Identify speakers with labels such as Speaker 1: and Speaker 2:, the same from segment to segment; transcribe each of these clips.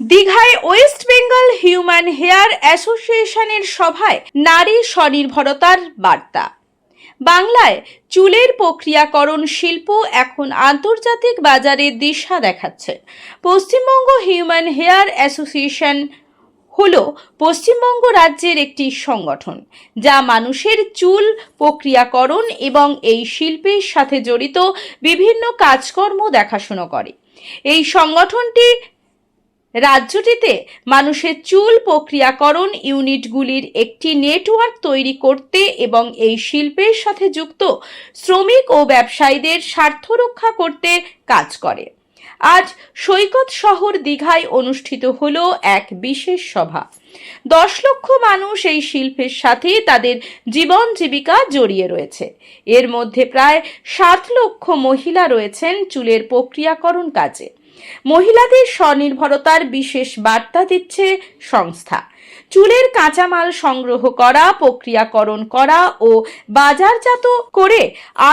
Speaker 1: দীঘায় West Bengal human hair অ্যাসোসিয়েশনের সভায় নারী স্বনির্ভরতার বার্তা। বাংলায় চুলের প্রক্রিয়াকরণ শিল্প এখন আন্তর্জাতিক বাজারে দিশা দেখাচ্ছে। পশ্চিমবঙ্গ হিউম্যান হেয়ার অ্যাসোসিয়েশন হল পশ্চিমবঙ্গ রাজ্যের একটি সংগঠন, যা মানুষের চুল প্রক্রিয়াকরণ এবং এই শিল্পের সাথে জড়িত বিভিন্ন কাজকর্ম দেখাশুনো করে। এই সংগঠনটি রাজ্যটিতে মানুষের চুল প্রক্রিয়াকরণ ইউনিটগুলির একটি নেটওয়ার্ক তৈরি করতে এবং এই শিল্পের সাথে যুক্ত শ্রমিক ও ব্যবসায়ীদের স্বার্থ রক্ষা করতে কাজ করে। আজ সৈকত শহর দীঘায় অনুষ্ঠিত হল এক বিশেষ সভা। দশ লক্ষ মানুষ এই শিল্পের সাথে তাদের জীবন জীবিকা জড়িয়ে রয়েছে। এর মধ্যে প্রায় সাত লক্ষ মহিলা রয়েছেন চুলের প্রক্রিয়াকরণ কাজে। মহিলাদের স্বনির্ভরতার বিশেষ বার্তা দিচ্ছে সংস্থা। চুলের কাঁচামাল সংগ্রহ করা, প্রক্রিয়াকরণ করা ও বাজারজাত করে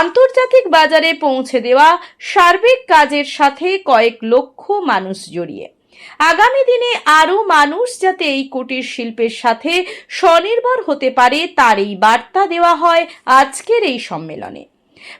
Speaker 1: আন্তর্জাতিক বাজারে পৌঁছে দেওয়া সার্বিক কাজের সাথে কয়েক লক্ষ মানুষ জড়িয়ে। আগামী দিনে আরও মানুষ যাতে এই কুটির শিল্পের সাথে স্বনির্ভর হতে পারে, তার এই বার্তা দেওয়া হয় আজকের এই সম্মেলনে।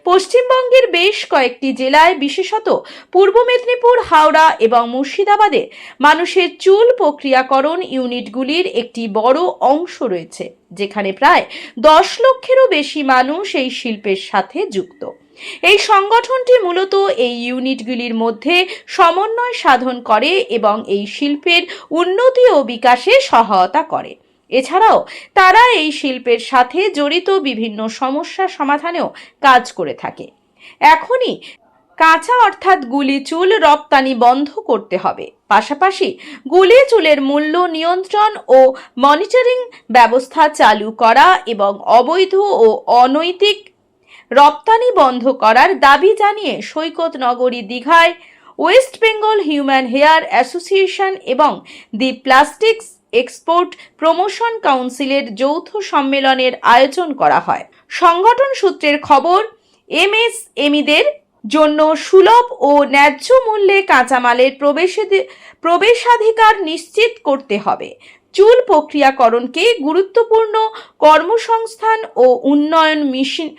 Speaker 1: পশ্চিমবঙ্গের বেশ কয়েকটি জেলায়, বিশেষত পূর্ব মেদিনীপুর, হাওড়া এবং মুর্শিদাবাদে মানুষের চুল প্রক্রিয়াকরণ ইউনিটগুলির একটি বড় অংশ রয়েছে, যেখানে প্রায় দশ লক্ষেরও বেশি মানুষ এই শিল্পের সাথে যুক্ত। এই সংগঠনটি মূলত এই ইউনিটগুলির মধ্যে সমন্বয় সাধন করে এবং এই শিল্পের উন্নতি ও বিকাশে সহায়তা করে। এছাড়াও তারা এই শিল্পের সাথে জড়িত বিভিন্ন সমস্যা সমাধানেও কাজ করে থাকে। এখনই কাঁচা অর্থাৎ গুলি চুল রপ্তানি বন্ধ করতে হবে। পাশাপাশি গুলি চুলের মূল্য নিয়ন্ত্রণ ও মনিটরিং ব্যবস্থা চালু করা এবং অবৈধ ও অনৈতিক রপ্তানি বন্ধ করার দাবি জানিয়ে সৈকত নগরী দীঘায় West Bengal human hair association এবং দি প্লাস্টিক্স এক্সপোর্ট প্রমোশন কাউন্সিলের যৌথ সম্মেলনের আয়োজন করা হয়। সংগঠন সূত্রের খবর, এমএসএমইদের জন্য সুলভ ও ন্যায্য মূল্যে কাঁচামালের প্রবেশে- প্রবেশাধিকার নিশ্চিত করতে হবে। চুল প্রক্রিয়াকরণকে গুরুত্বপূর্ণ কর্মসংস্থান ও উন্নয়ন মিশন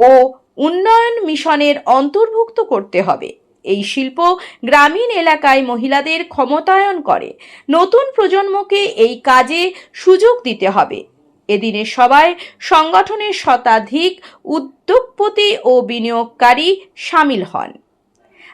Speaker 1: ও উন্নয়ন মিশনের অন্তর্ভুক্ত করতে হবে। এই শিল্প গ্রামীণ এলাকায় মহিলাদের ক্ষমতায়ন করে। নতুন প্রজন্মকে এই কাজে সুযোগ দিতে হবে। এদিনে সবাই সংগঠনের শতাধিক উদ্যোগপতি ও বিনিয়োগকারী সামিল হন।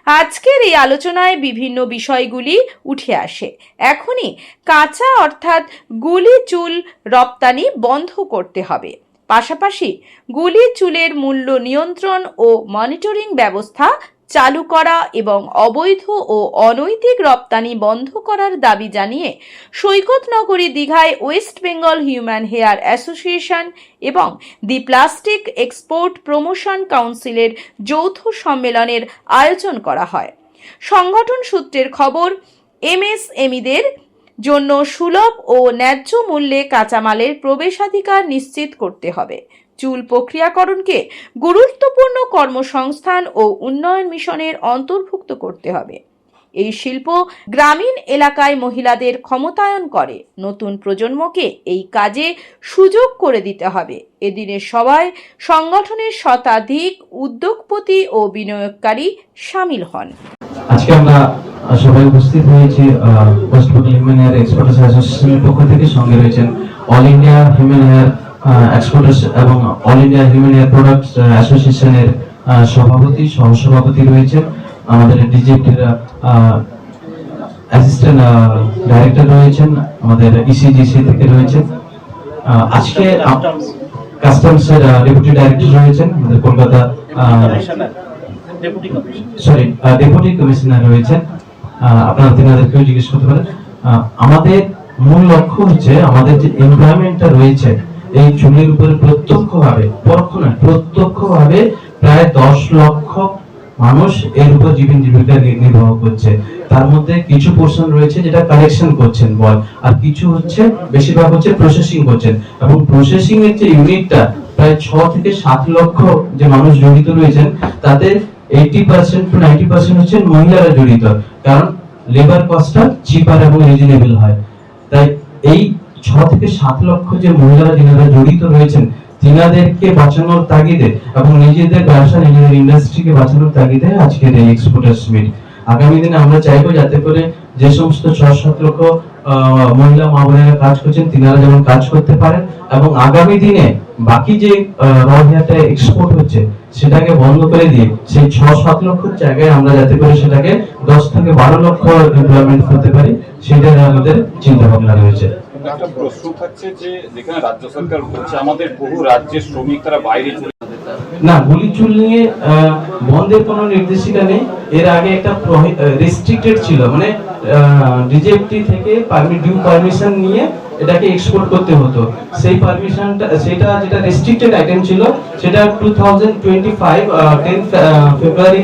Speaker 1: আজকের এই আলোচনায় বিভিন্ন বিষয়গুলি উঠে আসে। এখনই কাঁচা অর্থাৎ গুলি চুল রপ্তানি বন্ধ করতে হবে। পাশাপাশি গুলি চুলের মূল্য নিয়ন্ত্রণ ও মনিটরিং ব্যবস্থা চালু করা এবং অবৈধ ও অনৈতিক রপ্তানি বন্ধ করার দাবি জানিয়ে সৈকত নগরী দীঘায় West Bengal human hair association এবং দি প্লাস্টিক এক্সপোর্ট প্রমোশন কাউন্সিলের যৌথ সম্মেলনের আয়োজন করা হয়। সংগঠন সূত্রের খবর, এমএসএমইদের জন্য সুলভ ও ন্যায্য মূল্যে কাঁচামালের প্রবেশাধিকার নিশ্চিত করতে হবে। চুল প্রক্রিয়াকরণকে গুরুত্বপূর্ণ কর্মসংস্থান ও উন্নয়ন মিশনের অন্তর্ভুক্ত করতে হবে। এই শিল্প গ্রামীণ এলাকায় মহিলাদের ক্ষমতায়ন করে। নতুন প্রজন্মকে এই কাজে সুযোগ করে দিতে হবে। এদিনের সবাই সংগঠনের শতাধিক উদ্যোগপতি ও বিনিয়োগকারী সামিল হন।
Speaker 2: আজকে আমরা সবাই উপস্থিত হয়েছি ওয়েস্ট বেঙ্গল হিউম্যান হেয়ার অ্যাসোসিয়েশনের পক্ষ থেকে সঙ্গে রয়েছেন all India human hair exporters এবং all India human hair products অ্যাসোসিয়েশনের সভাপতি সহসভাপতি রয়েছেন। আমাদের ডিজিটির অ্যাসিস্ট্যান্ট ডাইরেক্টর রয়েছেন। আমাদের ইসিজিসি থেকে রয়েছেন। আজকে কাস্টমস এর ডেপুটি ডাইরেক্টর রয়েছেন। আমাদের কলকাতা সরি ডেপুটি কমিশনার রয়েছেন। আপনারা তেনাদেরকেও জিজ্ঞেস করতে পারেন। আমাদের মূল লক্ষ্য হচ্ছে আমাদের যে এমপ্লয়মেন্টটা রয়েছে এই চুলের উপরে প্রত্যক্ষভাবে, পরোক্ষ নয় প্রত্যক্ষভাবে প্রায় দশ লক্ষ মানুষ এর উপর জীবন জীবিকা নির্বাহ করছে। তার মধ্যে কিছু পোর্শন রয়েছে যেটা কালেকশন করছেন বল, আর কিছু হচ্ছে বেশিরভাগ হচ্ছে প্রসেসিং করছেন। এবং প্রসেসিং এর যে ইউনিটটা প্রায় ছ থেকে সাত লক্ষ যে মানুষ জড়িত রয়েছেন, তাতে eighty percent to ninety percent হচ্ছে মহিলারা জড়িত। কারণ লেবার কস্টটা চিপার এবং রিজনেবল হয়। তাই এই ছ থেকে সাত লক্ষ যে মহিলারা যিনারা জড়িত রয়েছেন, তিনাদেরকে বাঁচানোর তাগিদে এবং নিজেদের ব্যবসা, নিজেদের ইন্ডাস্ট্রিকে বাঁচানোর তাগিদে আজকের এই এক্সপোর্টার্স মিট আগামী দিনে আমরা চাইব যাতে করে যে সমস্ত ছ সাত লক্ষ মহিলা মা বোনেরা কাজ করছেন, তিনারা যেমন কাজ করতে পারেন এবং আগামী দিনে বাকি যে র এক্সপোর্ট হচ্ছে, সেটাকে বন্ধ করে দিয়ে সেই ছ সাত লক্ষ জায়গায় আমরা যাতে করে সেটাকে দশ থেকে বারো লক্ষ এমপ্লয়মেন্ট করতে পারি সেটাই আমাদের চিন্তা ভাবনা রয়েছে।
Speaker 3: একটা প্রশ্ন থাকছে যে যেখানে রাজ্য সরকার বলছে আমাদের বহু রাজ্যের শ্রমিক তারা বাইরে চলে
Speaker 2: না, গুলি চুল নিয়ে বন্ধের কোনো নির্দেশিকা নেই। এর আগে একটা রেস্ট্রিক্টেড ছিল। মানে ডিজেপটি থেকে পারমি ডিউ পারমিশন নিয়ে এটাকে এক্সপোর্ট করতে হতো। সেই পারমিশনটা সেটা যেটা রেস্ট্রিক্টেড আইটেম ছিল, সেটা two thousand twenty five ten February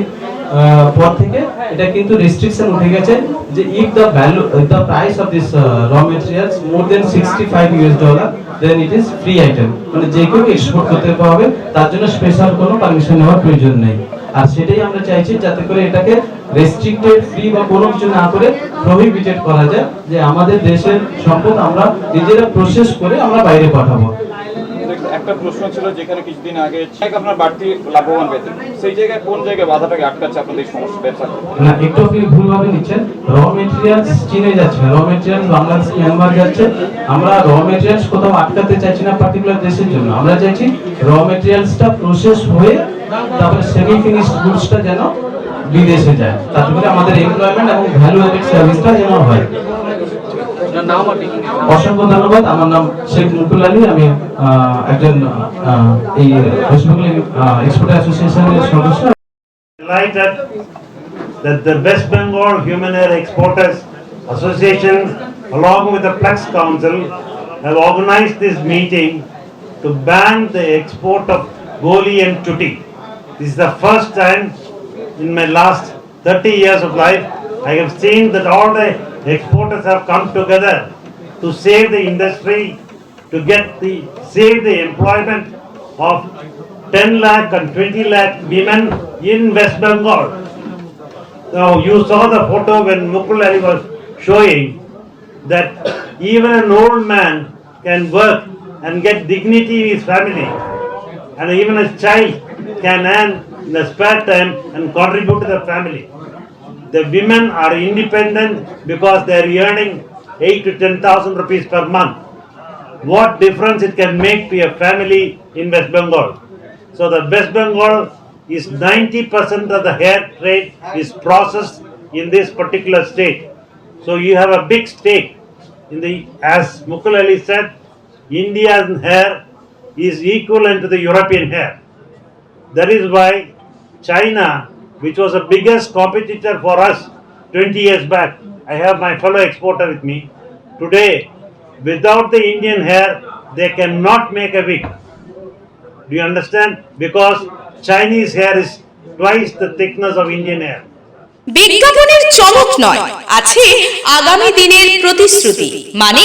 Speaker 2: পর থেকে এটা কিন্তু রেস্ট্রিকশন উঠে গেছে। যে if the value the price of this raw materials more than sixty five US dollar then it is free item মানে যে কেউ এক্সপোর্ট করতে পারবে, তার জন্য স্পেশাল কোনো পারমিশন নেওয়ার প্রয়োজন নেই। আর সেটাই আমরা চাইছি যাতে করে এটাকে রেস্ট্রিক্টেড ফ্রি বা কোনো কিছু না করে প্রহিবিটেড করা যায়, যে আমাদের দেশের সম্পদ আমরা নিজেরা প্রসেস করে আমরা বাইরে পাঠাবো।
Speaker 3: একটা প্রশ্ন ছিল যেখানে কিছুদিন আগে চেক আপনার বাড়তি লাভবান পেতেন সেই জায়গায় কোন জায়গায় বাধাটাকে আটকাচ্ছে আপনাদের সমস্যা ব্যবসা?
Speaker 2: না, একটু আপনি ভুলভাবে নিচ্ছেন। র মেটেরিয়ালস চীনে যাচ্ছে র মেটেরিয়ালস বাংলাদেশ মিয়ানমার যাচ্ছে। আমরা র মেটেরিয়ালস কোথাও আটকাতে চাইছি না পার্টিকুলার দেশের জন্য। আমরা চাইছি র মেটেরিয়ালসটা প্রসেস হয়ে তারপরে সেমি ফিনিশড গুডসটা যেন বিদেশে যায়। তাতে করে আমাদের এমপ্লয়মেন্ট এবং ভ্যালু এডেড সার্ভিসটা যেন হয়। অসংখ্য ধন্যবাদ আমার নাম শেখ মুকুল আলী আমি আহ, একজন আহ, এই ওয়েস্ট বেঙ্গল এক্সপোর্ট অ্যাসোসিয়েশনের সদস্য
Speaker 4: delighted that the West Bengal Human Air Exporters Association, along with the Plex Council, have organized this meeting to ban the export of goli and tutti. This is the first time in my last 30 years of life I have seen that all the exporters have come together to save the industry, to get the save the employment of 10 lakh and 20 lakh women in West Bengal. Now, you saw the photo when Mukul Ali was showing that even an old man can work and get dignity in his family. And even a child can earn in the spare time and contribute to the family. The women are independent because they are earning 8 to 10,000 rupees per month what difference it can make to a family in West Bengal. So the West Bengal is 90% of the hair trade is processed in this particular state. So you have a big stake in the, as Mukul Ali said, India's hair is equivalent to the European hair. That is why China, which was the biggest competitor for us 20 years back, I have my fellow exporter with me. Today, without the Indian hair, they cannot make a wig. Do you understand? Because Chinese hair is twice the thickness of Indian hair.
Speaker 1: বিজ্ঞাপনের চমক নয় আছে আগামী দিনের প্রতিশ্রুতি মানে